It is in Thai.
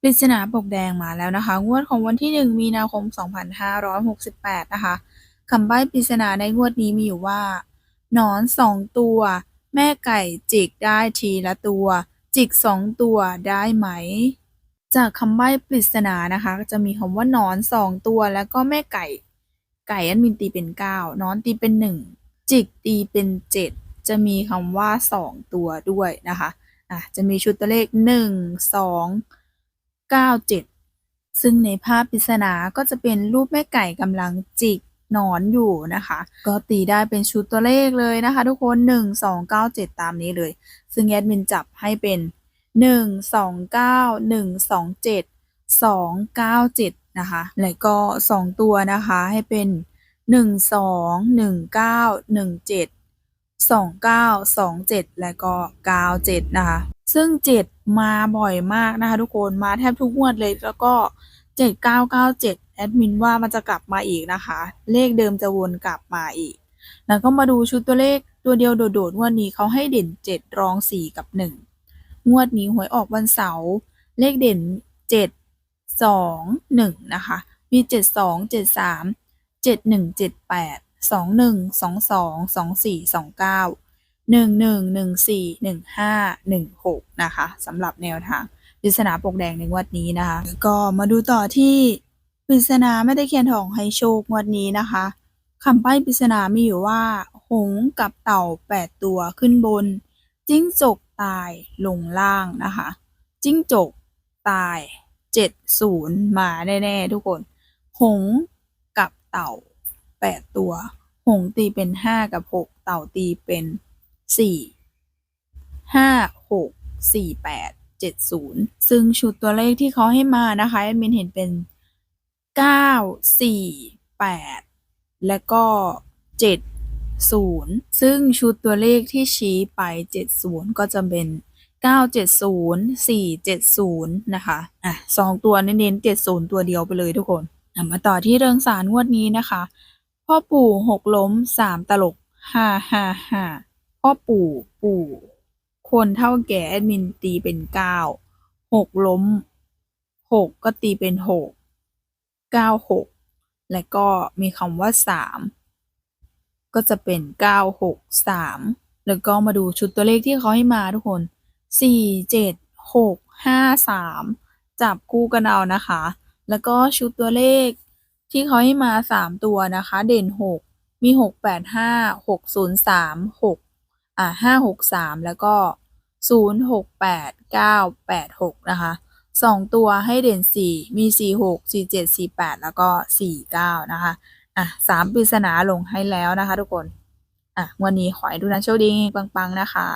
ปริศนาปกแดงมาแล้วนะคะ งวดของวันที่ 1 มีนาคม 2568 นะคะคำใบ้ปริศนาในงวดนี้มีอยู่ว่า หนอนสองตัว แม่ไก่จิกได้ทีละตัว จิกสองตัวได้ไหม จากคำใบ้ปริศนานะคะ จะมีคำว่าหนอนสองตัวแล้วก็แม่ไก่ ไก่อันมินตีเป็นเก้านอนตีเป็นหนึ่งจิกตีเป็นเจ็ดจะมีคำว่าสองตัวด้วยนะคะอะจะมีชุดตัวเลขหนึ่งสอง เก้าเจ็ดซึ่งในภาพปริศนาก็จะเป็นรูปแม่ไก่กำลังจิกหนอนอยู่นะคะ ก็ตีได้เป็นชุดตัวเลขเลยนะคะ ทุกคนหนึ่งสองเก้าเจ็ดตามนี้เลย ซึ่งแอดมินจับให้เป็นหนึ่งสองเก้าหนึ่งสองเจ็ดสองเก้าเจ็ดนะคะ แล้วก็สองตัวนะคะให้เป็นหนึ่งสองหนึ่งเก้าหนึ่งเจ็ดสองเก้าสองเจ็ดแล้วก็เก้าเจ็ดนะคะ ซึ่งเจ็ด มาบ่อยมากนะคะทุกคนมาแทบทุกงวดเลยแล้วก็เจ็ดเก้าเก้าเจ็ดแอดมินว่ามันจะกลับมาอีกนะคะ เลขเดิมจะวนกลับมาอีก แล้วก็มาดูชุดตัวเลขตัวเดียวโดดๆงวดนี้เขาให้เด่นเจ็ดรองสี่กับหนึ่งงวดนี้หวยออกวันเสาร์เลขเด่นเจ็ดสองหนึ่งนะคะ มีเจ็ดสองเจ็ดสามเจ็ดห นึ่งเจ็ดแปดสองหนึ่งหนึ่งหนึ่งสี่หนึ่งห้าหนึ่งหกนะคะสำหรับแนวทางปริศนาปกแดงในงวดนี้นะคะ ก็มาดูต่อที่ปริศนาไม่ได้เขียนทองให้โชคงวดนี้นะคะคำใบ้ปริศนามีอยู่ว่า หงกับเต่าแปดตัวขึ้นบน จิ้งจกตายลงล่างนะคะ จิ้งจกตายเจ็ดศูนย์มาแน่ๆทุกคน หงกับเต่าแปดตัว หงตีเป็นห้ากับหกเต่าตีเป็น สี่ห้าหกสี่แปดเจ็ดศูนย์ซึ่งชุดตัวเลขที่เขาให้มานะคะแอดมินเห็นเป็นเก้าสี่แปดแล้วก็70ซึ่งชุดตัวเลขที่ชี้ไป70ก็จะเป็น970 470นย์สี่เจ็ดศูนย์นะคะอะสองตัวเน้นๆ70ตัวเดียวไปเลยทุกคนมาต่อที่เริงสารงวดนี้นะคะ พ่อปู่หกล้มสามตลกห้าห้าห้า พ่อปู่ปู่คนเท่าแก่แอดมินตีเป็นเก้าหกล้มหกก็ตีเป็นหกเก้าหกและก็มีคำว่าสามก็จะเป็นเก้าหกสามแล้วก็มาดูชุดตัวเลขที่เขาให้มาทุกคนสี่เจ็ดหกห้าสามจับคู่กันเอานะคะ แล้วก็ชุดตัวเลขที่เขาให้มาสามตัวนะคะ เด่นหกมีหกแปดห้าหกศูนย์สามหก อ่าห้าหกสามแล้วก็ศูนย์หกแปดเก้าแปดหกนะคะสองตัวให้เด่นสี่มีสี่หกสี่เจ็ดสี่แปดแล้วก็สี่เก้านะคะอะสามปริศนาลงให้แล้วนะคะทุกคน อะ วันนี้ขอให้ทุกท่านโชคดีปังๆนะคะ